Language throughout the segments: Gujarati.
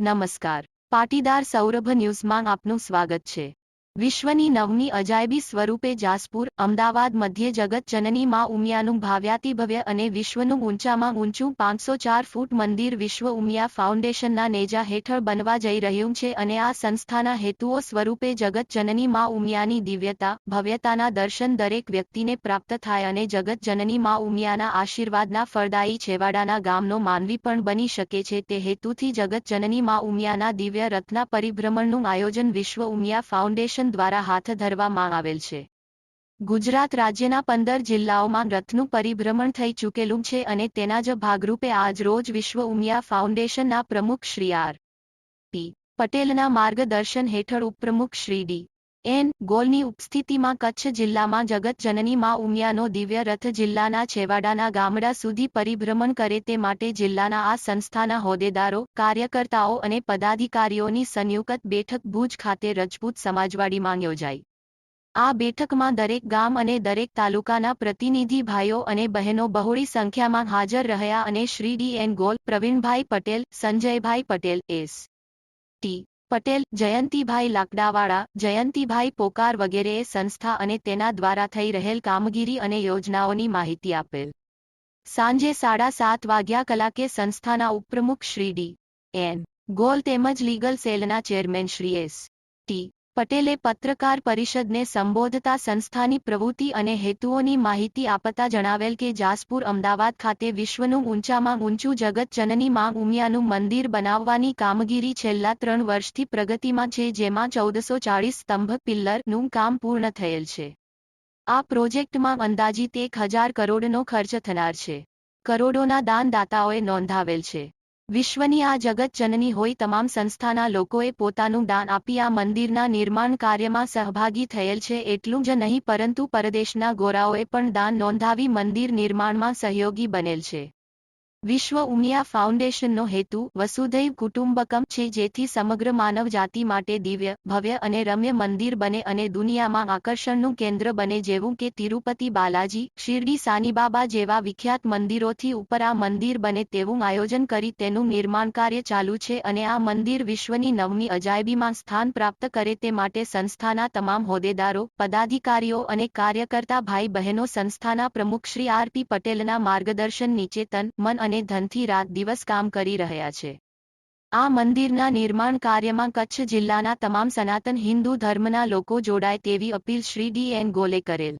નમસ્કાર. પાટીદાર સૌરભ ન્યૂઝમાં આપનું સ્વાગત છે. વિશ્વની નવમી અજાયબી સ્વરૂપે જાસપુર, અમદાવાદ મધ્ય જગત જનની માં ઉમિયાનું ભાવ્યાતિભવ્ય અને વિશ્વનું ઊંચામાં ઊંચું પાંચસો ચાર ફૂટ મંદિર વિશ્વ ઉમિયા ફાઉન્ડેશનના નેજા હેઠળ બનવા જઈ રહ્યું છે અને આ સંસ્થાના હેતુઓ સ્વરૂપે જગત જનની માં ઉમિયાની દિવ્યતા, ભવ્યતાના દર્શન દરેક વ્યક્તિને પ્રાપ્ત થાય અને જગત જનની માં ઉમિયાના આશીર્વાદના ફળદાયી છેવાડાના ગામનો માનવી પણ બની શકે છે. તે હેતુથી જગત જનની માં ઉમિયાના દિવ્ય રત્ના પરિભ્રમણનું આયોજન વિશ્વ ઉમિયા ફાઉન્ડેશન દ્વારા હાથ ધરવામાં આવેલ છે. ગુજરાત રાજ્યના પંદર જિલ્લાઓમાં રથનું પરિભ્રમણ થઈ ચૂકેલું છે અને તેના જ ભાગરૂપે આજ રોજ વિશ્વ ઉમિયા ફાઉન્ડેશનના પ્રમુખ શ્રી આર. પી. પટેલના માર્ગદર્શન હેઠળ ઉપપ્રમુખ શ્રી ડી. એન ગોલની ઉપસ્થિતિમાં કચ્છ જિલ્લામાં જગત જનની માં ઉમિયાનો દિવ્ય રથ જિલ્લાના છેવાડાના ગામડા સુધી પરિભ્રમણ કરે તે માટે જિલ્લાના આ સંસ્થાના હોદ્દેદારો, કાર્યકર્તાઓ અને પદાધિકારીઓની સંયુક્ત બેઠક ભુજ ખાતે રજપૂત સમાજવાડીમાં યોજાઈ. આ બેઠકમાં દરેક ગામ અને દરેક તાલુકાના પ્રતિનિધિ ભાઈઓ અને બહેનો બહોળી સંખ્યામાં હાજર રહ્યા અને Shri D N Gol, Pravinbhai Patel, Sanjaybhai Patel, S. T. Patel, Jayantibhai Lakdawala, Jayantibhai Pokar વગેરેએ સંસ્થા અને તેના દ્વારા થઈ રહેલ કામગીરી અને યોજનાઓની માહિતી આપેલ. સાંજે સાડા સાત વાગ્યા કલાકે સંસ્થાના ઉપપ્રમુખ શ્રી ડી. એન. ગોલ તેમજ લીગલ સેલના ચેરમેન શ્રી એસ. ટી. પટેલે પત્રકાર પરિષદને સંબોધતા સંસ્થાની પ્રવૃત્તિ અને હેતુઓની માહિતી આપતા જણાવેલ કે જાસપુર અમદાવાદ ખાતે વિશ્વનું ઊંચામાં ઊંચું જગત જનની માં ઉમિયાનું મંદિર બનાવવાની કામગીરી છેલ્લા ત્રણ વર્ષથી પ્રગતિમાં છે, જેમાં ચૌદસો ચાળીસ સ્તંભ પિલ્લરનું કામ પૂર્ણ થયેલ છે. આ પ્રોજેક્ટમાં અંદાજિત એક હજાર કરોડનો ખર્ચ થનાર છે. કરોડોના દાનદાતાઓએ નોંધાવેલ છે. વિશ્વની આ જગત જનની હોય તમામ સંસ્થાના લોકોએ પોતાનું દાન આપી આ મંદિરના નિર્માણ કાર્યમાં સહભાગી થયેલ છે એટલું જ નહીં પરંતુ પરદેશના ગોરાઓએ પણ દાન નોંધાવી મંદિર નિર્માણમાં સહયોગી બનેલ છે. વિશ્વ ઉમિયા ફાઉન્ડેશનનો હેતુ વસુધૈવ કુટુંબકમ છે, જેથી સમગ્ર માનવ જાતિ માટે દિવ્ય, ભવ્ય અને રમ્ય મંદિર બને અને દુનિયામાં આકર્ષણનું કેન્દ્ર બને, જેવું કે તિરુપતિ બાલાજી, શિરડી સાનીબાબા જેવા વિખ્યાત મંદિરોથી ઉપર આ મંદિર બને તેવું આયોજન કરી તેનું નિર્માણ કાર્ય ચાલુ છે અને આ મંદિર વિશ્વની નવમી અજાયબીમાં સ્થાન પ્રાપ્ત કરે તે માટે સંસ્થાના તમામ હોદ્દેદારો, પદાધિકારીઓ અને કાર્યકર્તા ભાઈ બહેનો સંસ્થાના પ્રમુખ શ્રી આર પી પટેલના માર્ગદર્શન નીચે તન, મન અને ધનથી રાત દિવસ કામ કરી રહ્યા છે. આ મંદિરના નિર્માણ કાર્યમાં કચ્છ જિલ્લાના તમામ સનાતન હિન્દુ ધર્મના લોકો જોડાય તેવી અપીલ શ્રી ડી એન ગોલે કરેલ.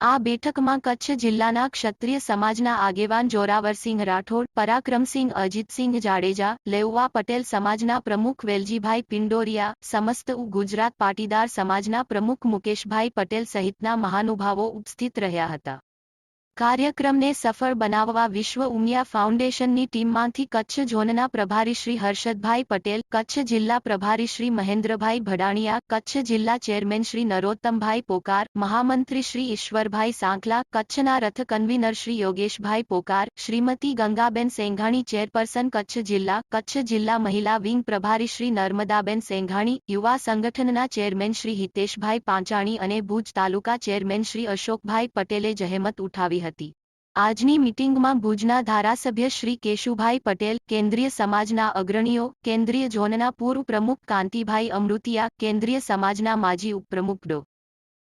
આ બેઠકમાં કચ્છ જિલ્લાના ક્ષત્રિય સમાજના આગેવાન જોરાવરસિંહ રાઠોડ, પરાક્રમસિંહ અજીતસિંહ જાડેજા, લેઉવા પટેલ સમાજના પ્રમુખ વેલજીભાઈ પિંડોરિયા, સમસ્ત ગુજરાત પાટીદાર સમાજના પ્રમુખ મુકેશભાઈ પટેલ સહિતના મહાનુભાવો ઉપસ્થિત રહ્યા હતા. કાર્યક્રમને સફળ બનાવવા વિશ્વ ઉમિયા ફાઉન્ડેશનની ટીમમાંથી કચ્છ ઝોનના પ્રભારી શ્રી હર્ષદભાઈ પટેલ, કચ્છ જિલ્લા પ્રભારી શ્રી મહેન્દ્રભાઈ ભડાણિયા, કચ્છ જિલ્લા ચેરમેન શ્રી નરોત્તમભાઈ પોકાર, મહામંત્રી શ્રી ઈશ્વરભાઈ સાંકલા કચ્છના રથ કન્વીનર શ્રી યોગેશભાઈ પોકાર, શ્રીમતી ગંગાબેન સેંઘાણી, ચેરપર્સન કચ્છ જિલ્લા કચ્છ જિલ્લા મહિલા વિંગ પ્રભારી શ્રી નર્મદાબેન સેંઘાણી, યુવા સંગઠનના ચેરમેન શ્રી હિતેશભાઈ પાંચાણી અને ભુજ તાલુકા ચેરમેન શ્રી અશોકભાઈ પટેલે જહેમત ઉઠાવી હતી. આજની મીટિંગમાં ભુજના ધારાસભ્ય શ્રી કેશુભાઈ પટેલ, કેન્દ્રીય સમાજના અગ્રણીઓ, કેન્દ્રીય ઝોનના પૂર્વ પ્રમુખ કાંતિભાઈ અમૃતિયા, કેન્દ્રીય સમાજના માજી ઉપપ્રમુખ ડો.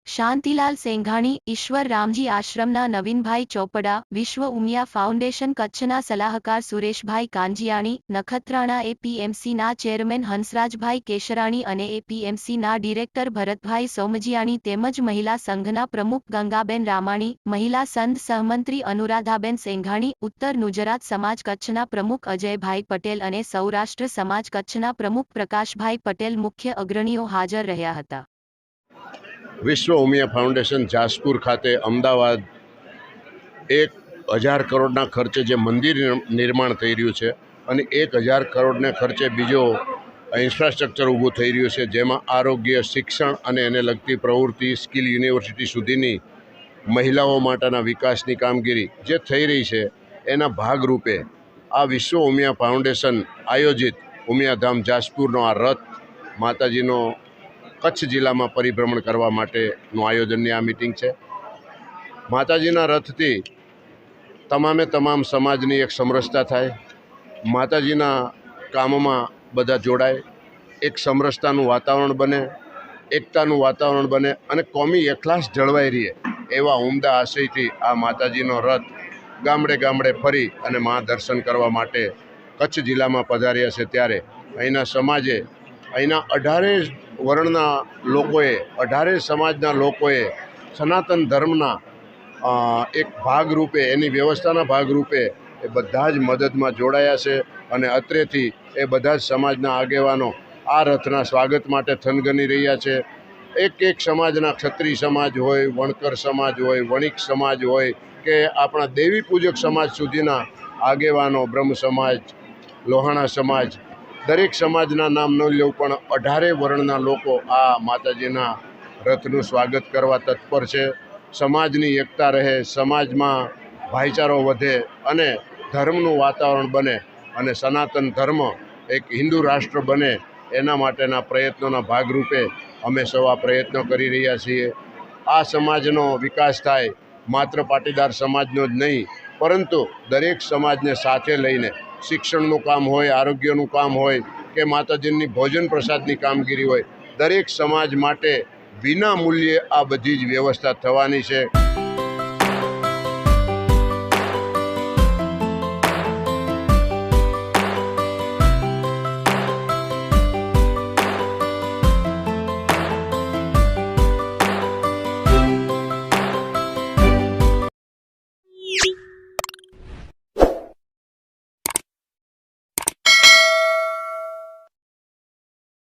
શાંતિલાલ સેંઘાણી, ઈશ્વર રામજી આશ્રમના નવીનભાઈ ચોપડા, વિશ્વ ઉમિયા ફાઉન્ડેશન કચ્છના સલાહકાર સુરેશભાઈ કાંજીયાણી નખત્રાણા એપીએમસીના ચેરમેન હંસરાજભાઈ કેશરાણી અને એપીએમસીના ડિરેક્ટર ભરતભાઈ સોમજીયાણી તેમજ મહિલા સંઘના પ્રમુખ ગંગાબેન રામાણી, મહિલા સંઘ સહમંત્રી અનુરાધાબેન સેંઘાણી, ઉત્તર ગુજરાત સમાજ કચ્છના પ્રમુખ અજયભાઈ પટેલ અને સૌરાષ્ટ્ર સમાજ કચ્છના પ્રમુખ પ્રકાશભાઈ પટેલ મુખ્ય અગ્રણીઓ હાજર રહ્યા હતા. વિશ્વ ઉમિયા ફાઉન્ડેશન જાસપુર ખાતે અમદાવાદ એક હજાર કરોડના ખર્ચે જે મંદિર નિર્માણ થઈ રહ્યું છે અને એક હજાર કરોડના ખર્ચે બીજો ઇન્ફ્રાસ્ટ્રક્ચર ઊભું થઈ રહ્યું છે, જેમાં આરોગ્ય, શિક્ષણ અને એને લગતી પ્રવૃત્તિ, સ્કિલ યુનિવર્સિટી સુધીની મહિલાઓ માટેના વિકાસની કામગીરી જે થઈ રહી છે, એના ભાગરૂપે આ વિશ્વ ઉમિયા ફાઉન્ડેશન આયોજિત ઉમિયાધામ જાસપુરનો આ રથ માતાજીનો કચ્છ જિલ્લામાં પરિભ્રમણ કરવા માટેનું આયોજનની આ મિટિંગ છે. માતાજીના રથથી તમામે તમામ સમાજની એક સમરસતા થાય, માતાજીના કામમાં બધા જોડાય, એક સમરસતાનું વાતાવરણ બને, એકતાનું વાતાવરણ બને અને કોમી એકલાસ જળવાઈ રહે એવા ઉમદા આશયથી આ માતાજીનો રથ ગામડે ગામડે ફરી અને મા દર્શન કરવા માટે કચ્છ જિલ્લામાં પધાર્યા છે ત્યારે અહીંના સમાજે અહીંના અઢારે વર્ણના લોકોએ, અઢારે સમાજના લોકોએ સનાતન ધર્મના એક ભાગરૂપે, એની વ્યવસ્થાના ભાગરૂપે એ બધા જ મદદમાં જોડાયા છે અને અત્રેથી એ બધા જ સમાજના આગેવાનો આ રથના સ્વાગત માટે થનગની રહ્યા છે. એક એક સમાજના ક્ષત્રિય સમાજ હોય, વણકર સમાજ હોય, વણિક સમાજ હોય કે આપણા દેવી પૂજક સમાજ સુધીના આગેવાનો, બ્રહ્મ સમાજ, લોહાણા સમાજ દરેક સમાજના નામ ન લેવું, પણ અઢારે વર્ણના લોકો આ માતાજીના રથનું સ્વાગત કરવા તત્પર છે. સમાજની એકતા રહે, સમાજમાં ભાઈચારો વધે અને ધર્મનું વાતાવરણ બને અને સનાતન ધર્મ એક હિન્દુ રાષ્ટ્ર બને, એના માટેના પ્રયત્નોના ભાગરૂપે અમે સૌ આ પ્રયત્નો કરી રહ્યા છીએ. આ સમાજનો વિકાસ થાય, માત્ર પાટીદાર સમાજનો જ નહીં, પરંતુ દરેક સમાજને સાથે લઈને શિક્ષણનું કામ હોય, આરોગ્યનું કામ હોય કે માતાજીની ભોજન પ્રસાદની કામગીરી હોય, દરેક સમાજ માટે વિના મૂલ્યે આ બધી જ વ્યવસ્થા થવાની છે.